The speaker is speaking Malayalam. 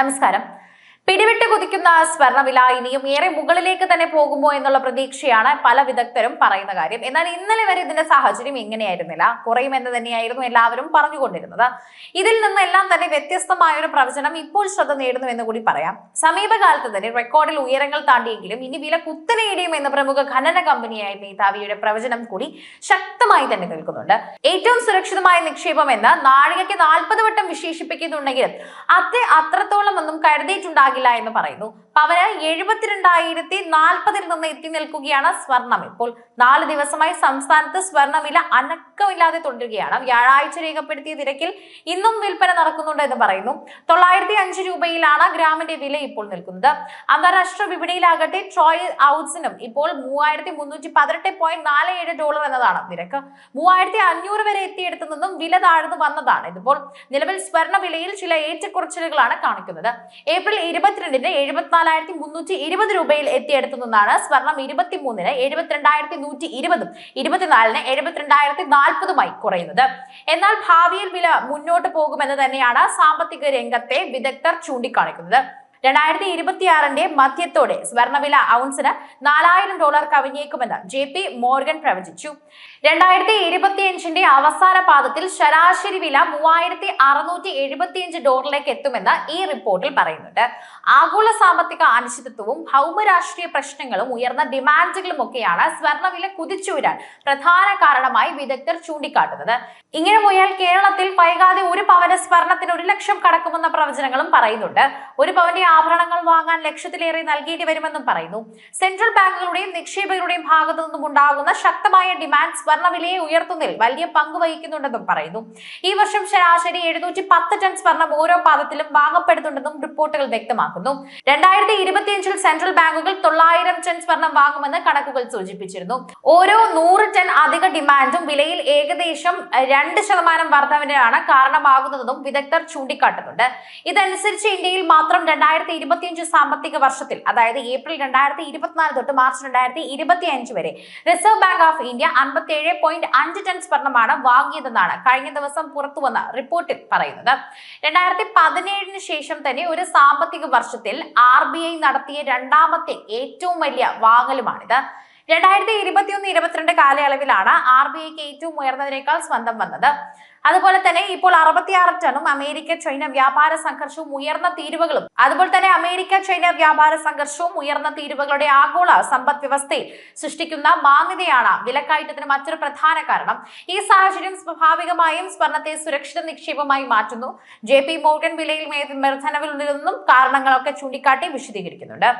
നമസ്കാരം. പിടിവിട്ട് കുതിക്കുന്ന സ്വർണവില ഇനിയും ഏറെ മുകളിലേക്ക് തന്നെ പോകുമോ എന്നുള്ള പ്രതീക്ഷയാണ് പല വിദഗ്ധരും പറയുന്ന കാര്യം. എന്നാൽ ഇന്നലെ വരെ ഇതിന്റെ സാഹചര്യം ഇങ്ങനെയായിരുന്നില്ല കുറയുമെന്ന് തന്നെയായിരുന്നു എല്ലാവരും പറഞ്ഞുകൊണ്ടിരുന്നത്. ഇതിൽ നിന്നെല്ലാം തന്നെ വ്യത്യസ്തമായ ഒരു പ്രവചനം ഇപ്പോൾ ശ്രദ്ധ നേടുന്നു എന്ന് കൂടി പറയാം. സമീപകാലത്ത് തന്നെ റെക്കോർഡിൽ ഉയരങ്ങൾ താണ്ടിയെങ്കിലും ഇനി വില കുത്തനേടിയും എന്ന പ്രമുഖ ഖനന കമ്പനിയായ നേതാവിയുടെ പ്രവചനം കൂടി ശക്തമായി തന്നെ നിൽക്കുന്നുണ്ട്. ഏറ്റവും സുരക്ഷിതമായ നിക്ഷേപം എന്ന് നാഴികയ്ക്ക് നാൽപ്പത് വട്ടം വിശേഷിപ്പിക്കുന്നുണ്ടെങ്കിലും അത് അത്രത്തോളം ഒന്നും കരുതിയിട്ടുണ്ടാകില്ല. എന്ന് പറയുന്നു. പവന് എഴുപത്തിരണ്ടായിരത്തി നാൽപ്പതിൽ നിന്ന് എത്തി നിൽക്കുകയാണ് സ്വർണം. ഇപ്പോൾ നാല് ദിവസമായി സംസ്ഥാനത്ത് സ്വർണവില അനക്കമില്ലാതെ തുടരുകയാണ്. വ്യാഴാഴ്ച രേഖപ്പെടുത്തിയ നിരക്കിൽ ഇന്നും വിൽപ്പന നടക്കുന്നുണ്ട് എന്ന് പറയുന്നു. തൊള്ളായിരത്തി അഞ്ച് രൂപയിലാണ് ഗ്രാമിന്റെ വില ഇപ്പോൾ നിൽക്കുന്നത്. അന്താരാഷ്ട്ര വിപണിയിലാകട്ടെ ട്രോയ് ഔട്സിനും ഇപ്പോൾ മൂവായിരത്തി മുന്നൂറ്റി പതിനെട്ട് പോയിന്റ് നാല് ഏഴ് ഡോളർ എന്നതാണ് നിരക്ക്. മൂവായിരത്തി അഞ്ഞൂറ് വരെ എത്തിയെടുത്തു നിന്നും വില താഴ്ന്നു വന്നതാണ്. ഇതിപ്പോൾ നിലവിൽ സ്വർണ വിലയിൽ ചില ഏറ്റക്കുറച്ചിലുകളാണ് കാണിക്കുന്നത്. ഏപ്രിൽ ഇരുപത്തിരണ്ടിന് എഴുപത്തിനാലായിരത്തി മുന്നൂറ്റി ഇരുപത് രൂപയിൽ എത്തിയെടുത്തു നിന്നാണ് സ്വർണം ഇരുപത്തിമൂന്നിന് എഴുപത്തിരണ്ടായിരത്തി നൂറ്റി ഇരുപതും ഇരുപത്തിനാലിന് എഴുപത്തിരണ്ടായിരത്തി നാൽപ്പതുമായി കുറയുന്നത്. എന്നാൽ ഭാവിയിൽ വില മുന്നോട്ട് പോകുമെന്ന് തന്നെയാണ് സാമ്പത്തിക രംഗത്തെ വിദഗ്ധർ ചൂണ്ടിക്കാണിക്കുന്നത്. രണ്ടായിരത്തി ഇരുപത്തിയാറിന്റെ മധ്യത്തോടെ സ്വർണവില ഔൺസിന് നാലായിരം ഡോളർ കവിഞ്ഞേക്കുമെന്ന് ജെ പി മോർഗൻ പ്രവചിച്ചു. രണ്ടായിരത്തി ഇരുപത്തിയഞ്ചിന്റെ അവസാന പാദത്തിൽ ശരാശരി വില മൂവായിരത്തി അറുന്നൂറ്റി എഴുപത്തിയഞ്ച് ഡോളറിലേക്ക് എത്തുമെന്ന് ഈ റിപ്പോർട്ടിൽ പറയുന്നുണ്ട്. ആഗോള സാമ്പത്തിക അനിശ്ചിതത്വവും ഭൗമരാഷ്ട്രീയ പ്രശ്നങ്ങളും ഉയർന്ന ഡിമാൻഡുകളും ഒക്കെയാണ് സ്വർണവില കുതിച്ചുയരാൻ പ്രധാന കാരണമായി വിദഗ്ധർ ചൂണ്ടിക്കാട്ടുന്നത്. ഇങ്ങനെ പോയാൽ കേരളത്തിൽ വൈകാതെ ഒരു പവന് സ്വർണത്തിന് ഒരു ലക്ഷം കടക്കുമെന്ന പ്രവചനങ്ങളും പറയുന്നുണ്ട്. ഒരു പവന്റെ ആഭരണങ്ങൾ വാങ്ങാൻ ലക്ഷത്തിലേറെ നൽകേണ്ടി വരുമെന്നും പറയുന്നു. സെൻട്രൽ ബാങ്കുകളുടെയും നിക്ഷേപകരുടെയും ഭാഗത്തു നിന്നും ഉണ്ടാകുന്ന ശക്തമായ ഡിമാൻഡ് സ്വർണവിലയെ ഉയർത്തുന്നതിൽ വലിയ പങ്ക് വഹിക്കുന്നുണ്ടെന്നും പറയുന്നു. ഈ വർഷം ശരാശരി എഴുന്നൂറ്റി പത്ത് ടൺ സ്വർണം ഓരോ പാദത്തിലും വാങ്ങപ്പെടുന്നുണ്ടെന്നും റിപ്പോർട്ടുകൾ വ്യക്തമാക്കുന്നു. രണ്ടായിരത്തി ഇരുപത്തിയഞ്ചിൽ സെൻട്രൽ ബാങ്കുകൾ തൊള്ളായിരം ടൺ സ്വർണം വാങ്ങുമെന്ന് കണക്കുകൾ സൂചിപ്പിച്ചിരുന്നു. ഓരോ നൂറ് ടൺ അധിക ഡിമാൻഡും വിലയിൽ ഏകദേശം രണ്ട് ശതമാനം വർധനവിനാണ് കാരണമാകുന്നതെന്നും വിദഗ്ധർ ചൂണ്ടിക്കാട്ടുന്നുണ്ട്. ഇതനുസരിച്ച് ഇന്ത്യയിൽ മാത്രം രണ്ടായിരത്തി ഇരുപത്തിയഞ്ച് സാമ്പത്തിക വർഷത്തിൽ അതായത് ഏപ്രിൽ രണ്ടായിരത്തി ഇരുപത്തിനാല് തൊട്ട് മാർച്ച് രണ്ടായിരത്തി ഇരുപത്തി അഞ്ച് വരെ റിസർവ് ബാങ്ക് ഓഫ് ഇന്ത്യ അൻപത്തി ഏഴ് പോയിന്റ് അഞ്ച് ടൺ സ്വർണമാണ് വാങ്ങിയതെന്നാണ് കഴിഞ്ഞ ദിവസം പുറത്തുവന്ന റിപ്പോർട്ടിൽ പറയുന്നത്. രണ്ടായിരത്തി പതിനേഴിന് ശേഷം തന്നെ ഒരു സാമ്പത്തിക വർഷത്തിൽ ആർ ബി ഐ നടത്തിയ രണ്ടാമത്തെ ഏറ്റവും വലിയ വാങ്ങലുമാണിത്. രണ്ടായിരത്തി ഇരുപത്തിയൊന്ന് ഇരുപത്തിരണ്ട് കാലയളവിലാണ് ആർ ബി ഐക്ക് ഏറ്റവും ഉയർന്നതിനേക്കാൾ സ്വന്തം വന്നത്. അതുപോലെ തന്നെ ഇപ്പോൾ അറുപത്തിയാറ് ടണ്ണും അമേരിക്ക ചൈന വ്യാപാര സംഘർഷവും ഉയർന്ന തീരുവകളും അതുപോലെ തന്നെ അമേരിക്ക ചൈന വ്യാപാര സംഘർഷവും ഉയർന്ന തീരുവകളുടെ ആഗോള സമ്പദ് വ്യവസ്ഥയിൽ സൃഷ്ടിക്കുന്ന മാന്യതയാണ് വിലക്കയറ്റത്തിന് മറ്റൊരു പ്രധാന കാരണം. ഈ സാഹചര്യം സ്വാഭാവികമായും സ്വർണത്തെ സുരക്ഷിത നിക്ഷേപമായി മാറ്റുന്നു. ജെ പി മോർഗൻ വിലയിൽ വർധനവിൽ നിന്നും കാരണങ്ങളൊക്കെ ചൂണ്ടിക്കാട്ടി വിശദീകരിക്കുന്നുണ്ട്.